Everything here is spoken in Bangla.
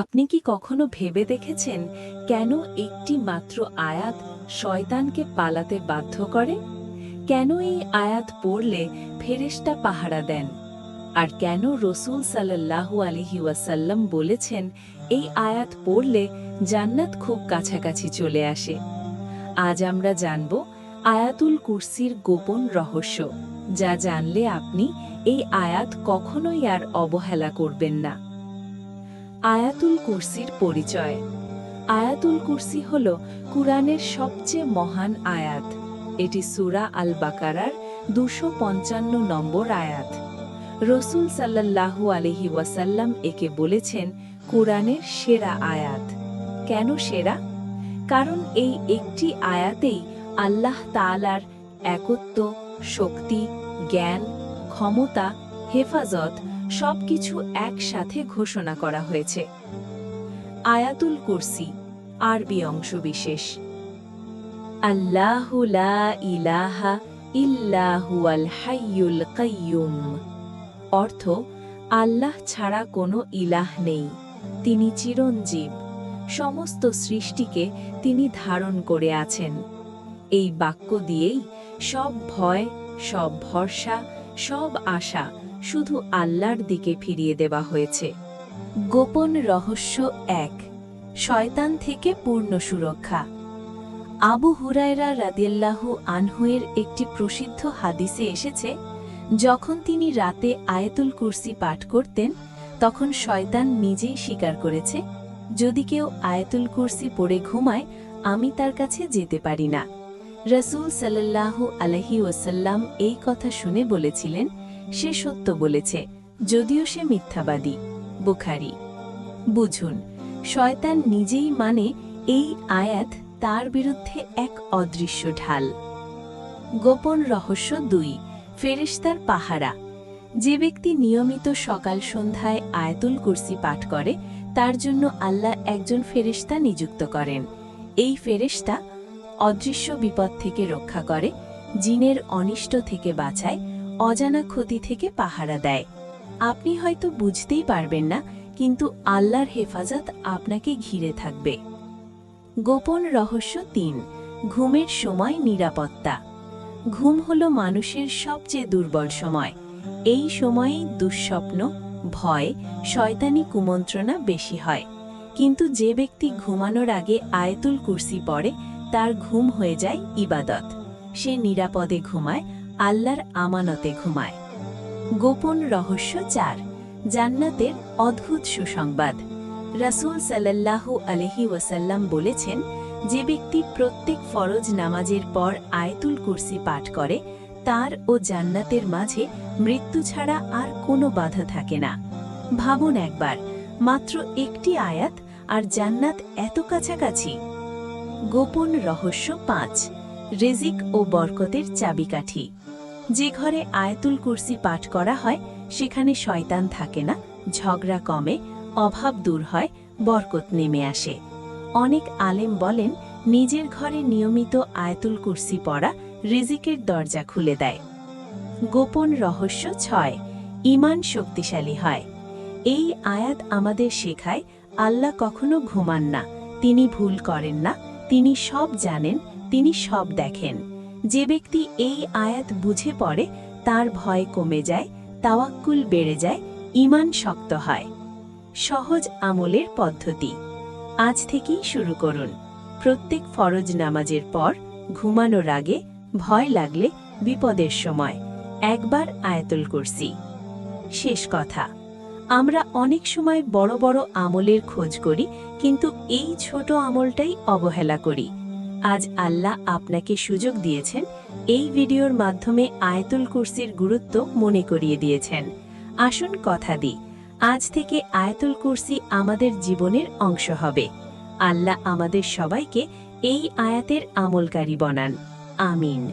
আপনি কি কখনো ভেবে দেখেছেন কেন একটি মাত্র আয়াত শয়তানকে পালাতে বাধ্য করে? কেন এই আয়াত পড়লে ফেরেশতা পাহারা দেন? আর কেন রসুল সাল্লাল্লাহু আলিহি ওয়াসাল্লাম বলেছেন, এই আয়াত পড়লে জান্নাত খুব কাছাকাছি চলে আসে? আজ আমরা জানব আয়াতুল কুরসির গোপন রহস্য, যা জানলে আপনি এই আয়াত কখনোই আর অবহেলা করবেন না। আয়াতুল কুরসির পরিচয়। আয়াতুল কুরসি হল কুরআনের সবচেয়ে মহান আয়াত। এটি সুরা আল বাকারার দুশো পঞ্চান্ন নম্বর আয়াত। রসুল সাল্লাল্লাহু আলহি ওয়াসাল্লাম একে বলেছেন কুরআনের সেরা আয়াত। কেন সেরা? কারণ এই একটি আয়াতেই আল্লাহ তাআলার একত্ব, শক্তি, জ্ঞান, ক্ষমতা, হেফাজত সবকিছু একসাথে ঘোষণা করা হয়েছে। আয়াতুল কুরসি, আরবি অংশবিশেষ। আল্লাহু কাইয়ুম। অর্থ, আল্লাহ ছাড়া কোনো ইলাহ নেই, তিনি চিরঞ্জীব। সমস্ত সৃষ্টিকে তিনি ধারণ করে আছেন। এই বাক্য দিয়েই সব ভয়, সব ভরসা, সব আশা শুধু আল্লাহর দিকে ফিরিয়ে দেওয়া হয়েছে। গোপন রহস্য এক, শয়তান থেকে পূর্ণ সুরক্ষা। আবু হুরায়রা রাদিয়াল্লাহু আনহুয়ের একটি প্রসিদ্ধ হাদিসে এসেছে, যখন তিনি রাতে আয়াতুল কুরসি পাঠ করতেন, তখন শয়তান নিজেই স্বীকার করেছে, যদি কেউ আয়াতুল কুরসি পড়ে ঘুমায়, আমি তার কাছে যেতে পারি না। রসুল সাল্লাল্লাহু আলহি ওসাল্লাম এই কথা শুনে বলেছিলেন সে সত্য বলেছে, যদিও সে মিথ্যাবাদী। বুখারি। বুঝুন, শয়তান নিজেই মানে এই আয়াত তার বিরুদ্ধে এক অদৃশ্য ঢাল। গোপন রহস্য দুই, ফেরেশতার পাহারা। যে ব্যক্তি নিয়মিত সকাল সন্ধ্যায় আয়াতুল কুরসি পাঠ করে, তার জন্য আল্লাহ একজন ফেরেশতা নিযুক্ত করেন। এই ফেরেশতা অদৃশ্য বিপদ থেকে রক্ষা করে, জিনের অনিষ্ট থেকে বাঁচায় অজানা ক্ষতি থেকে পাহারা দেয়। আপনি হয়তো বুঝতেই পারবেন না, কিন্তু আল্লাহর হেফাজত আপনাকে ঘিরে থাকবে। গোপন রহস্য তিন, ঘুমের সময় নিরাপত্তা। ঘুম হল মানুষের সবচেয়ে দুর্বল সময়। এই সময়েই দুঃস্বপ্ন, ভয়, শয়তানি কুমন্ত্রণা বেশি হয়। কিন্তু যে ব্যক্তি ঘুমানোর আগে আয়তুল কুর্সি পড়ে, তার ঘুম হয়ে যায় ইবাদত। সে নিরাপদে ঘুমায় আল্লাহর আমানতে ঘুমায়। গোপন রহস্য চার, জান্নাতের অদ্ভুত সুসংবাদ। রাসূল সাল্লাল্লাহু আলহি ওয়াসাল্লাম বলেছেন, যে ব্যক্তি প্রত্যেক ফরজ নামাজের পর আয়তুল কুরসি পাঠ করে, তার ও জান্নাতের মাঝে মৃত্যু ছাড়া আর কোনো বাধা থাকে না। ভাবুন একবার, মাত্র একটি আয়াত আর জান্নাত এত কাছাকাছি? গোপন রহস্য পাঁচ, রেজিক ও বরকতের চাবিকাঠি। যে ঘরে আয়াতুল কুরসি পাঠ করা হয়, সেখানে শয়তান থাকে না, ঝগড়া কমে, অভাব দূর হয়, বরকত নেমে আসে। অনেক আলেম বলেন, নিজের ঘরে নিয়মিত আয়াতুল কুরসি পড়া রিজিকের দরজা খুলে দেয়। গোপন রহস্য ছয় ইমান শক্তিশালী হয়। এই আয়াত আমাদের শেখায়, আল্লাহ কখনো ঘুমান না, তিনি ভুল করেন না, তিনি সব জানেন, তিনি সব দেখেন। যে ব্যক্তি এই আয়াত বুঝে পড়ে, তার ভয় কমে যায়, তাওয়াক্কুল বেড়ে যায় ইমান শক্ত হয়। সহজ আমলের পদ্ধতি। আজ থেকেই শুরু করুন। প্রত্যেক ফরজ নামাজের পর, ঘুমানোর আগে ভয় লাগলে বিপদের সময় একবার আয়াতুল কুরসি। শেষ কথা, আমরা অনেক সময় বড় বড় আমলের খোঁজ করি, কিন্তু এই ছোট আমলটাই অবহেলা করি। আজ আল্লাহ আপনাকে সুযোগ দিয়েছেন এই ভিডিওর মাধ্যমে আয়তুল কুরসির গুরুত্ব মনে করিয়ে দিয়েছেন। আসুন কথা দিই, আজ থেকে আয়তুল কুরসি আমাদের জীবনের অংশ হবে। আল্লাহ আমাদের সবাইকে এই আয়াতের আমলকারী বনান। আমিন।